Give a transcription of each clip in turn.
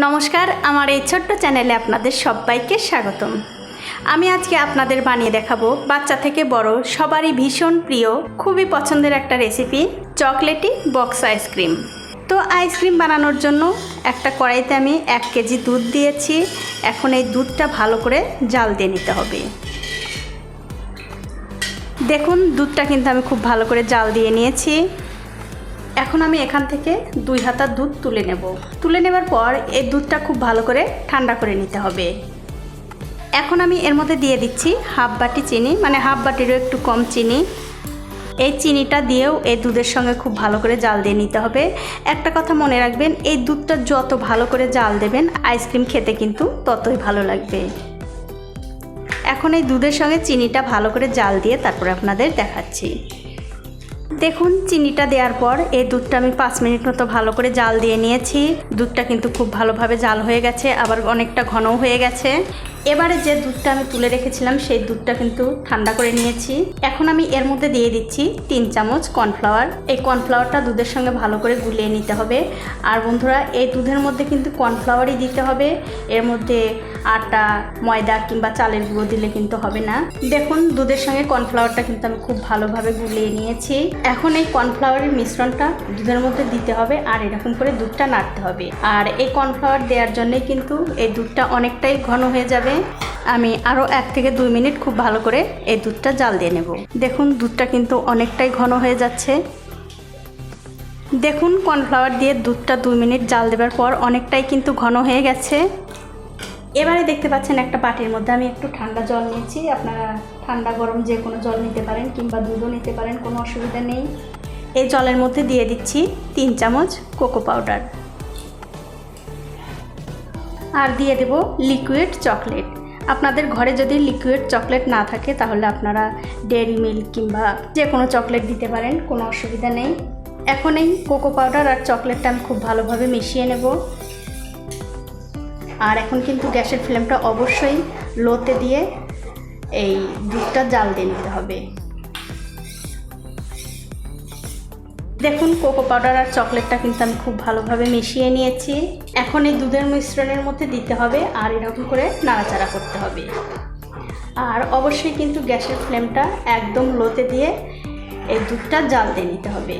নমস্কার, আমার এই ছোট্ট চ্যানেলে আপনাদের সবাইকে স্বাগতম। আমি আজকে আপনাদের বানিয়ে দেখাবো বাচ্চা থেকে বড় সবারই ভীষণ প্রিয়, খুবই পছন্দের একটা recipe chocolatey box ice cream তো আইসক্রিম বানানোর জন্য একটা কড়াইতে আমি এক কেজি দুধ দিয়েছি, এখন এই দুধটা ভালো করে জাল দিয়ে নিতে হবে। দেখুন, দুধটা কিন্তু আমি খুব ভালো করে জাল দিয়ে নিয়েছি। এখন আমি এখান থেকে দুই হাতা দুধ তুলে নেব। তুলে নেবার পর এই দুধটা খুব ভালো করে ঠান্ডা করে নিতে হবে। এখন আমি এর মধ্যে দিয়ে দিচ্ছি হাফ বাটি চিনি মানে হাফ বাটিরও একটু কম চিনি। এই চিনিটা দিয়েও এই দুধের সঙ্গে খুব ভালো করে জাল দিয়ে নিতে হবে। একটা কথা মনে রাখবেন, এই দুধটা যত ভালো করে জাল দেবেন, আইসক্রিম খেতে কিন্তু ততই ভালো লাগবে। এখন এই দুধের সঙ্গে চিনিটা ভালো করে জাল দিয়ে তারপর আপনাদের দেখাচ্ছি। দেখুন, চিনিটা দেওয়ার পর এই দুধটা আমি পাঁচ মিনিট মতো ভালো করে জাল দিয়ে নিয়েছি। দুধটা কিন্তু খুব ভালোভাবে জাল হয়ে গেছে, আবার অনেকটা ঘনও হয়ে গেছে। এবারে যে দুধটা আমি তুলে রেখেছিলাম, সেই দুধটা কিন্তু ঠান্ডা করে নিয়েছি। এখন আমি এর মধ্যে দিয়ে দিচ্ছি তিন চামচ কর্নফ্লাওয়ার। এই কর্নফ্লাওয়ারটা দুধের সঙ্গে ভালো করে গুলিয়ে নিতে হবে। আর বন্ধুরা, এই দুধের মধ্যে কিন্তু কর্নফ্লাওয়ারই দিতে হবে। এর মধ্যে আটা, ময়দা কিংবা চালের গুঁড়ো দিলে কিন্তু হবে না। দেখুন, দুধের সঙ্গে কর্নফ্লাওয়ারটা কিন্তু আমি খুব ভালোভাবে গুলিয়ে নিয়েছি। এখন এই কর্নফ্লাওয়ারের মিশ্রণটা দুধের মধ্যে দিতে হবে আর এরকম করে দুধটা নাড়তে হবে। আর এই কর্নফ্লাওয়ার দেওয়ার জন্যই কিন্তু এই দুধটা অনেকটাই ঘন হয়ে যাবে। আমি আরও এক থেকে দুই মিনিট খুব ভালো করে এই দুধটা জাল দিয়ে নেব। দেখুন, দুধটা কিন্তু অনেকটাই ঘন হয়ে যাচ্ছে। দেখুন, কর্নফ্লাওয়ার দিয়ে দুধটা দুই মিনিট জাল দেবার পর অনেকটাই কিন্তু ঘন হয়ে গেছে। এবারে দেখতে পাচ্ছেন একটা বাটির মধ্যে আমি একটু ঠান্ডা জল নিয়েছি আপনারা ঠান্ডা, গরম যে কোনো জল নিতে পারেন কিংবা দুধও নিতে পারেন, কোনো অসুবিধা নেই। এই জলের মধ্যে দিয়ে দিচ্ছি তিন চামচ কোকো পাউডার। আর দিয়ে দেব লিকুইড চকলেট আপনাদের ঘরে যদি লিকুইড চকলেট না থাকে, তাহলে আপনারা ডেয়ারি মিল্ক কিংবা যে কোনো চকলেট দিতে পারেন, কোনো অসুবিধা নেই। এখন এই কোকো পাউডার আর চকলেটটা আমি খুব ভালোভাবে মিশিয়ে নেব। আর এখন কিন্তু গ্যাসের ফ্লেমটা অবশ্যই লোতে দিয়ে এই দুধটা জাল দিয়ে নিতে হবে। দেখুন কোকো পাউডার আর চকলেটটা কিন্তু আমি খুব ভালোভাবে মিশিয়ে নিয়েছি। এখন এই দুধের মিশ্রণের মধ্যে দিতে হবে আর এরকম করে নাড়াচাড়া করতে হবে। আর অবশ্যই কিন্তু গ্যাসের ফ্লেমটা একদম লোতে দিয়ে এই দুধটা জাল দিয়ে নিতে হবে।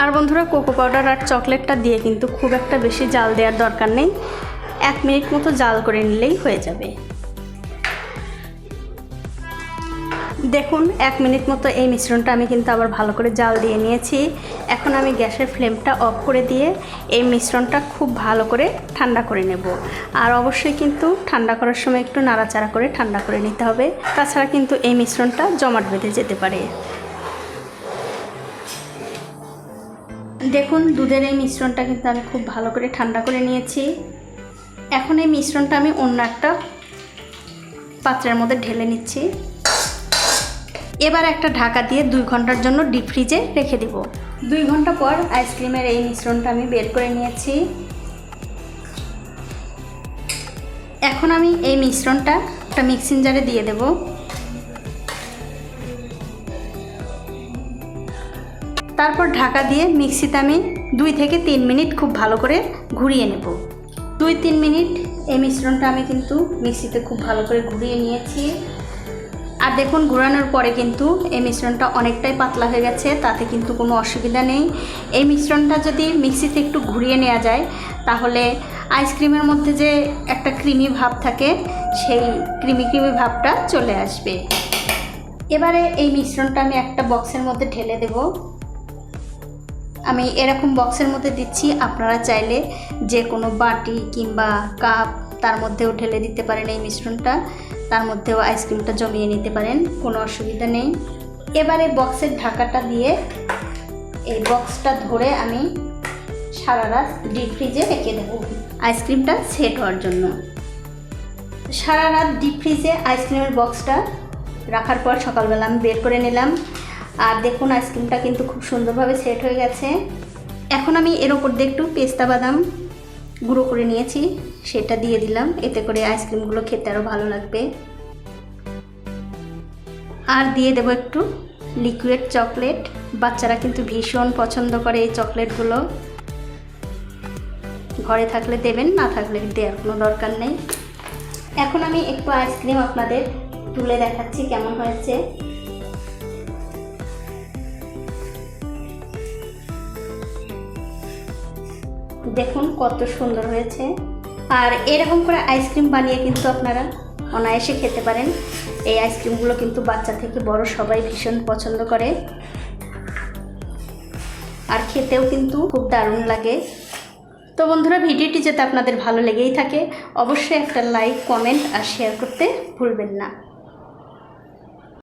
আর বন্ধুরা কোকো পাউডার আর চকলেটটা দিয়ে কিন্তু খুব একটা বেশি জাল দেওয়ার দরকার নেই। এক মিনিট মতো জাল করে নিলেই হয়ে যাবে। দেখুন, এক মিনিট মতো এই মিশ্রণটা আমি কিন্তু আবার ভালো করে জাল দিয়ে নিয়েছি। এখন আমি গ্যাসের ফ্লেমটা অফ করে দিয়ে এই মিশ্রণটা খুব ভালো করে ঠান্ডা করে নেব। আর অবশ্যই কিন্তু ঠান্ডা করার সময় একটু নাড়াচাড়া করে ঠান্ডা করে নিতে হবে। তাছাড়া কিন্তু এই মিশ্রণটা জমাট বেঁধে যেতে পারে। দেখুন, দুধের এই মিশ্রণটা কিন্তু আমি খুব ভালো করে ঠান্ডা করে নিয়েছি। এখন এই মিশ্রণটা আমি অন্য একটা পাত্রের মধ্যে ঢেলে নিচ্ছি। এবার একটা ঢাকা দিয়ে দুই ঘণ্টার জন্য ডিপ ফ্রিজে রেখে দেব। দুই ঘণ্টা পর আইসক্রিমের এই মিশ্রণটা আমি বের করে নিয়েছি। এখন আমি এই মিশ্রণটা একটা মিক্সিং জারে দিয়ে দেব। তারপর ঢাকা দিয়ে মিক্সিতে আমি দুই থেকে তিন মিনিট খুব ভালো করে ঘুরিয়ে নেব। দুই তিন মিনিট এই মিশ্রণটা আমি কিন্তু মিক্সিতে খুব ভালো করে ঘুরিয়ে নিয়েছি। আর দেখুন, ঘোরানোর পরে কিন্তু এই মিশ্রণটা অনেকটাই পাতলা হয়ে গেছে, তাতে কিন্তু কোনো অসুবিধা নেই। এই মিশ্রণটা যদি মিক্সিতে একটু ঘুরিয়ে নেওয়া যায়, তাহলে আইসক্রিমের মধ্যে যে একটা ক্রিমি ভাব থাকে, সেই ক্রিমি ক্রিমি ভাবটা চলে আসবে। এবারে এই মিশ্রণটা আমি একটা বক্সের মধ্যে ঢেলে দেব। আমি এরকম বক্সের মধ্যে দিচ্ছি, আপনারা চাইলে যে কোনো বাটি কিংবা কাপ তার মধ্যেও ঢেলে দিতে পারেন এই মিশ্রণটা, তার মধ্যেও আইসক্রিমটা জমিয়ে নিতে পারেন, কোনো অসুবিধা নেই। এবারে বক্সের ঢাকাটা দিয়ে এই বক্সটা ধরে আমি সারা রাত ডিপ ফ্রিজে রেখে দেবো। আইসক্রিমটা সেট হওয়ার জন্য। সারা রাত ডিপ ফ্রিজে আইসক্রিমের বক্সটা রাখার পর সকালবেলা আমি বের করে নিলাম। আর দেখুন, আইসক্রিমটা কিন্তু খুব সুন্দরভাবে সেট হয়ে গেছে। এখন আমি এর ওপর দিয়ে একটু পেস্তা বাদাম গুঁড়ো করে নিয়েছি। সেটা দিয়ে দিলাম, এতে করে আইসক্রিমগুলো খেতে আরও ভালো লাগবে। আর দিয়ে দেবো একটু লিকুইড চকলেট বাচ্চারা কিন্তু ভীষণ পছন্দ করে এই চকলেটগুলো ঘরে থাকলে দেবেন, না থাকলে দেওয়ার কোনো দরকার নেই। এখন আমি একটু আইসক্রিম আপনাদের তুলে দেখাচ্ছি কেমন হয়েছে। দেখুন কত সুন্দর হয়েছে। আর এরকম করে আইসক্রিম বানিয়ে কিন্তু আপনারা অনায়াসে খেতে পারেন। এই আইসক্রিমগুলো কিন্তু বাচ্চা থেকে বড় সবাই ভীষণ পছন্দ করে। আর খেতেও কিন্তু খুব দারুণ লাগে। তো বন্ধুরা, ভিডিওটি যাতে আপনাদের ভালো লেগেই থাকে, অবশ্যই একটা লাইক, কমেন্ট আর শেয়ার করতে ভুলবেন না।